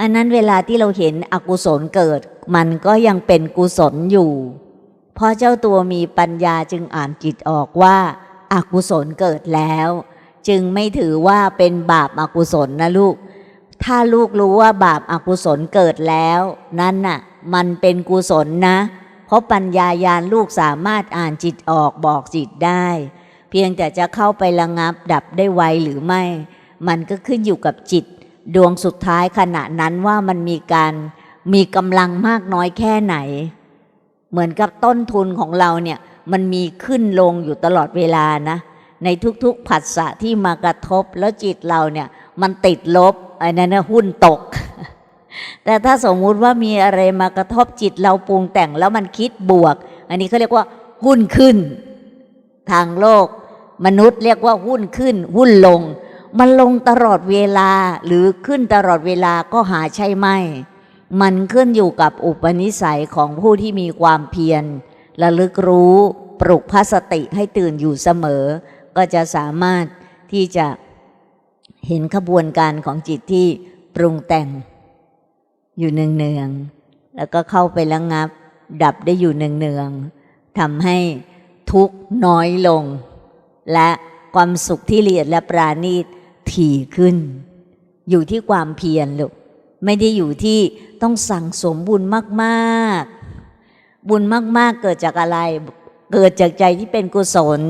อันนั้นเวลาที่เราเห็นอกุศลเกิด มันก็ยังเป็นกุศลอยู่เพราะเจ้าตัวมีปัญญาจึงอ่านจิตออกว่าอากุศลเกิดแล้ว จึงไม่ถือว่าเป็นบาปอากุศลนะลูก ถ้าลูกรู้ว่าบาปอากุศลเกิดแล้ว นั่นน่ะ มันเป็นกุศลนะ เพราะปัญญายาณลูกสามารถอ่านจิตออกบอกจิตได้ เพียงแต่จะเข้าไประงับดับได้ไวหรือไม่ มันก็ขึ้นอยู่กับจิต ดวงสุดท้ายขณะนั้นว่ามันมีการมีกำลังมากน้อยแค่ไหน เหมือนกับต้นทุนของเราเนี่ยมันมีขึ้นลงอยู่ตลอดเวลานะ ในทุกๆผัสสะที่มากระทบแล้วจิตเราเนี่ยมันติดลบไอ้นั่นนะหุ้นตก แต่ถ้าสมมุติว่ามีอะไรมากระทบจิตเราปรุงแต่งแล้วมันคิดบวก อันนี้เขาเรียกว่าหุ้นขึ้น ทางโลก มนุษย์เรียกว่าหุ้นขึ้น หุ้นลง มันลงตลอดเวลาหรือขึ้นตลอดเวลาก็หาใช่ไหม มันขึ้นอยู่กับอุปนิสัยของผู้ที่มีความเพียรระลึกรู้ปลุกพระสติให้ตื่นอยู่เสมอ ก็จะสามารถที่จะเห็นขบวนการของจิตที่ปรุงแต่งอยู่เนืองๆแล้วก็เข้าไประงับ ดับได้อยู่เนืองๆทำให้ทุกน้อยลง และความสุขที่ละเอียดและปราณีต ถี่ขึ้น อยู่ที่ความเพียรลูกไม่ได้อยู่ที่ต้องสั่งสมบุญมากๆ บุญมากๆเกิดจากอะไร เกิดจากใจที่เป็นกุศล